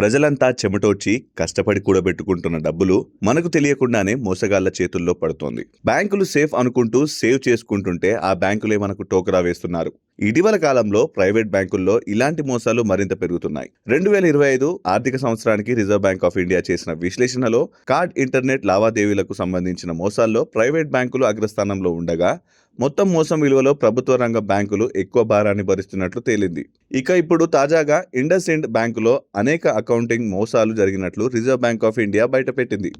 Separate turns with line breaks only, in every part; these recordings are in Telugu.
ప్రజలంతా చెమటోడ్చి కష్టపడి కూడబెట్టుకుంటున్న డబ్బులు మనకు తెలియకుండానే మోసగాళ్ళ చేతుల్లో పడుతోంది. బ్యాంకులు సేఫ్ అనుకుంటూ సేవ్ చేసుకుంటుంటే ఆ బ్యాంకులే మనకు టోకరా వేస్తున్నారు. ఇటీవల కాలంలో ప్రైవేట్ బ్యాంకుల్లో ఇలాంటి మోసాలు మరింత పెరుగుతున్నాయి. రెండు వేల ఇరవై ఐదు ఆర్థిక సంవత్సరానికి రిజర్వ్ బ్యాంక్ ఆఫ్ ఇండియా చేసిన విశ్లేషణలో కార్డ్ ఇంటర్నెట్ లావాదేవీలకు సంబంధించిన మోసాల్లో ప్రైవేట్ బ్యాంకులు అగ్రస్థానంలో ఉండగా మొత్తం మోసం విలువలో ప్రభుత్వ రంగ బ్యాంకులు ఎక్కువ భారాన్ని భరిస్తున్నట్లు తేలింది. ఇక ఇప్పుడు తాజాగా ఇండస్ ఇండ్ బ్యాంకులో అనేక అకౌంటింగ్ మోసాలు జరిగినట్లు రిజర్వ్ బ్యాంక్ ఆఫ్ ఇండియా బయటపెట్టింది.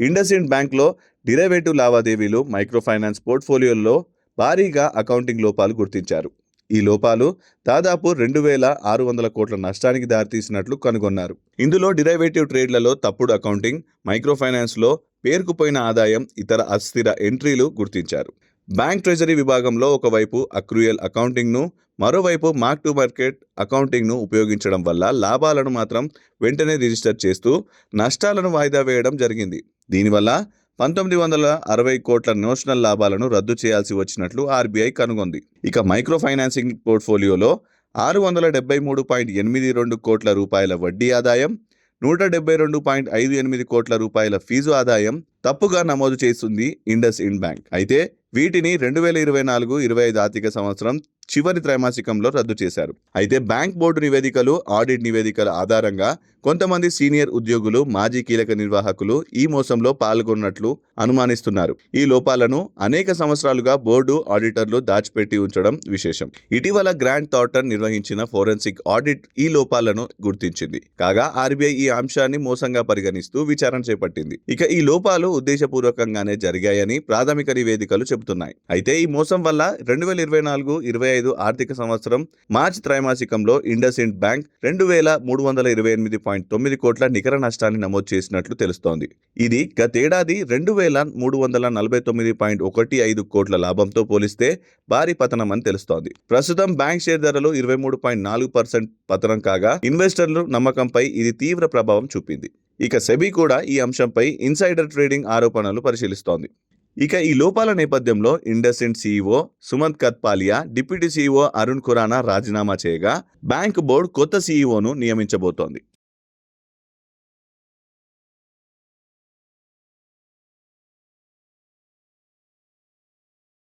ఇండస్ ఇండ్ బ్యాంక్లో డిరైవేటివ్ లావాదేవీలు మైక్రో ఫైనాన్స్ పోర్ట్ఫోలియోల్లో భారీగా అకౌంటింగ్ లోపాలు గుర్తించారు. ఈ లోపాలు దాదాపు రెండు వేల ఆరు వందల కోట్ల నష్టానికి దారితీసినట్లు కనుగొన్నారు. ఇందులో డిరైవేటివ్ ట్రేడ్లలో తప్పుడు అకౌంటింగ్ మైక్రో ఫైనాన్స్లో పేరుకుపోయిన ఆదాయం ఇతర అస్థిర ఎంట్రీలు గుర్తించారు. బ్యాంక్ ట్రెజరీ విభాగంలో ఒకవైపు అక్రూయల్ అకౌంటింగ్ను మరోవైపు మార్క్ టు మార్కెట్ అకౌంటింగ్ను ఉపయోగించడం వల్ల లాభాలను మాత్రం వెంటనే రిజిస్టర్ చేస్తూ నష్టాలను వాయిదా వేయడం జరిగింది. దీనివల్ల పంతొమ్మిది వందల అరవై కోట్ల నోషనల్ లాభాలను రద్దు చేయాల్సి వచ్చినట్లు ఆర్బీఐ కనుగొంది. ఇక మైక్రో ఫైనాన్సింగ్ పోర్ట్ఫోలియోలో ఆరు వందల డెబ్బై మూడు పాయింట్ ఎనిమిది రెండు కోట్ల రూపాయల వడ్డీ ఆదాయం నూట డెబ్బై రెండు పాయింట్ ఐదు ఎనిమిది కోట్ల రూపాయల ఫీజు ఆదాయం తప్పుగా నమోదు చేస్తుంది ఇండస్ ఇండ్ బ్యాంక్. అయితే వీటిని రెండు వేల ఇరవై నాలుగు ఇరవై ఐదు ఆర్థిక సంవత్సరం చివరి త్రైమాసికంలో రద్దు చేశారు. అయితే బ్యాంక్ బోర్డు నివేదికలు ఆడిట్ నివేదికల ఆధారంగా కొంతమంది సీనియర్ ఉద్యోగులు మాజీ కీలక నిర్వాహకులు ఈ మోసంలో పాల్గొన్నట్లు అనుమానిస్తున్నారు. ఈ లోపాలను అనేక సంవత్సరాలుగా బోర్డు ఆడిటర్లు దాచిపెట్టి ఉంచడం విశేషం. ఇటీవల గ్రాండ్ థాటర్ నిర్వహించిన ఫోరెన్సిక్ ఆడిట్ ఈ లోపాలను గుర్తించింది. కాగా ఆర్బీఐ ఈ అంశాన్ని మోసంగా పరిగణిస్తూ విచారణ చేపట్టింది. ఇక ఈ లోపాలు ఉద్దేశపూర్వకంగానే జరిగాయని ప్రాథమిక నివేదికలు చెబుతున్నాయి. అయితే ఈ మోసం వల్ల రెండు వేల ఇరవై నాలుగు ఇరవై ఐదు ఆర్థిక సంవత్సరం మార్చి త్రైమాసికంలో ఇండస్ ఇండ్ బ్యాంక్ రెండు వేల మూడు వందల ఇరవై ఎనిమిది పాయింట్ తొమ్మిది కోట్ల నికర నష్టాన్ని నమోదు చేసినట్లు తెలుస్తోంది. ఇది గతేడాది రెండు వేల మూడు వందల నలభై తొమ్మిది పాయింట్ ఒకటి ఐదు కోట్ల లాభంతో పోలిస్తే భారీ పతనం అని తెలుస్తోంది. ప్రస్తుతం బ్యాంక్ షేర్ ధరలు ఇరవై మూడు పాయింట్ నాలుగు పర్సెంట్ పతనం కాగా ఇన్వెస్టర్లు నమ్మకంపై ఇది తీవ్ర ప్రభావం చూపింది. ఇక సెబీ కూడా ఈ అంశంపై ఇన్సైడర్ ట్రేడింగ్ ఆరోపణలు పరిశీలిస్తోంది. ఇక ఈ లోపాల నేపథ్యంలో IndusInd CEO Sumant Kathpalia deputy CEO Arun Khurana రాజీనామా చేయగా బ్యాంక్ బోర్డు కొత్త సీఈఓను నియమించబోతోంది.